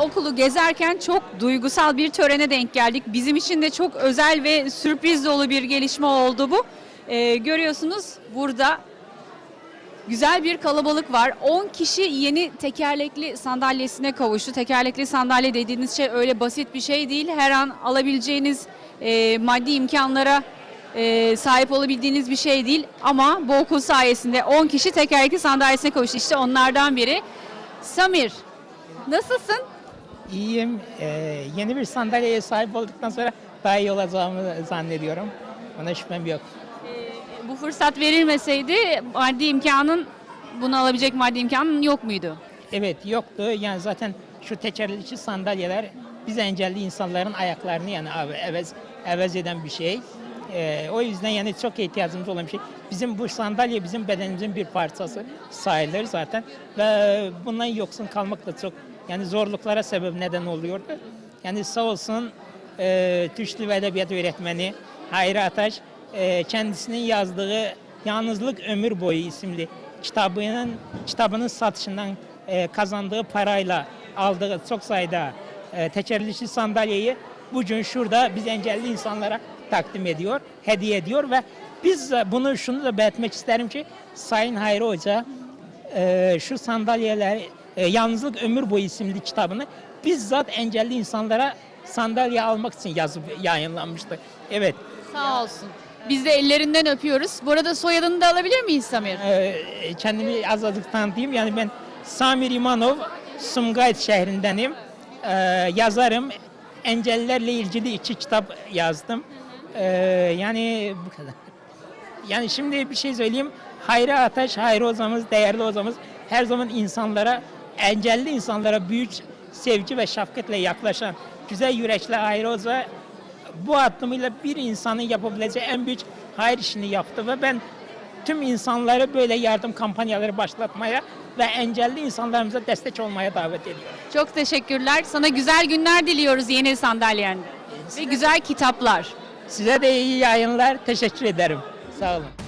okulu gezerken çok duygusal bir törene denk geldik. Bizim için de çok özel ve sürpriz dolu bir gelişme oldu bu. Ee, görüyorsunuz burada güzel bir kalabalık var. 10 kişi yeni tekerlekli sandalyesine kavuştu. Tekerlekli sandalye dediğiniz şey öyle basit bir şey değil. Her an alabileceğiniz e, maddi imkanlara e, sahip olabildiğiniz bir şey değil. Ama bu okul sayesinde 10 kişi tekerlekli sandalyesine kavuştu. İşte onlardan biri. Samir, nasılsın? İyiyim. Ee, yeni bir sandalyeye sahip olduktan sonra daha iyi olacağımı zannediyorum. Ona şüphem yok. Bu fırsat verilmeseydi maddi imkanın bunu alabilecek maddi imkanın yok muydu? Evet yoktu. Yani zaten şu tekerlekli sandalyeler biz engelli insanların ayaklarını yani evez, evez eden bir şey. Ee, o yüzden yani çok ihtiyacımız olan bir şey. Bizim bu sandalye bizim bedenimizin bir parçası sayılır zaten. Ve bundan yoksun kalmak da çok yani zorluklara sebep neden oluyordu. Yani sağ olsun e, Türk ve Edebiyat öğretmeni Hayri Ataş e, kendisinin yazdığı Yalnızlık Ömür Boyu isimli kitabının kitabının satışından e, kazandığı parayla aldığı çok sayıda e, tekerlekli sandalyeyi bugün şurada biz engelli insanlara takdim ediyor, hediye ediyor ve biz de bunu şunu da belirtmek isterim ki Sayın Hayri Hoca e, şu sandalyeler e, Yalnızlık Ömür Boyu isimli kitabını bizzat engelli insanlara sandalye almak için yazıp yayınlanmıştı. Evet. Sağ olsun. Biz de ellerinden öpüyoruz. Bu arada soyadını da alabilir miyiz Samir? Ee, kendimi azaldık tanıtayım. Yani ben Samir İmanov, Sumgayit şehrindenim. Ee, yazarım. Engellilerle ilgili iki kitap yazdım. Ee, yani bu kadar. Yani şimdi bir şey söyleyeyim. Hayri Ataş, Hayri hocamız, değerli hocamız her zaman insanlara, engelli insanlara büyük sevgi ve şefkatle yaklaşan güzel yürekli Hayri Hoca bu adımıyla bir insanın yapabileceği en büyük hayır işini yaptı ve ben tüm insanları böyle yardım kampanyaları başlatmaya ve engelli insanlarımıza destek olmaya davet ediyorum. Çok teşekkürler. Sana güzel günler diliyoruz yeni sandalyende. Ve güzel kitaplar. Size de iyi yayınlar. Teşekkür ederim. Sağ olun.